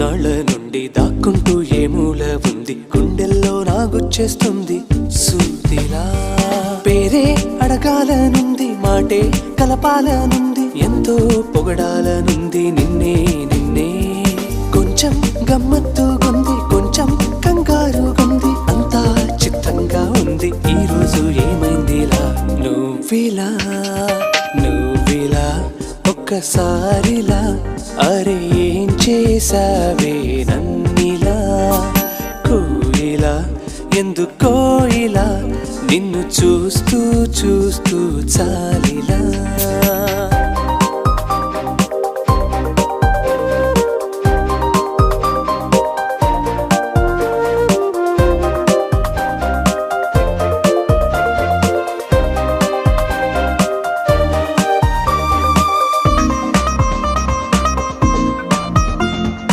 ఇన్నాళ్ళ నుండి దాక్కుంటూ ఏ మూల ఉంది? గుండెల్లో నాగుచ్చేస్తుంది సూదిలా. పేరే అడగాలనుంది మాటే కలపాలనుంది ఎంతో పొగడాలనుంది నిన్నే నిన్నే. కొంచెం గమ్మత్తుగుంది కొంచెం కంగారుగుంది అంతా చిత్తంగా ఉంది. ఈరోజు ఏమైందిలా? నువ్విలా నువ్విలా ఒక్కసారిలా. అరే చేసావే నన్నిలా? కోయిలా ఎందుకో ఇలా? నిన్ను చూస్తూ చూస్తూ చాలిలా?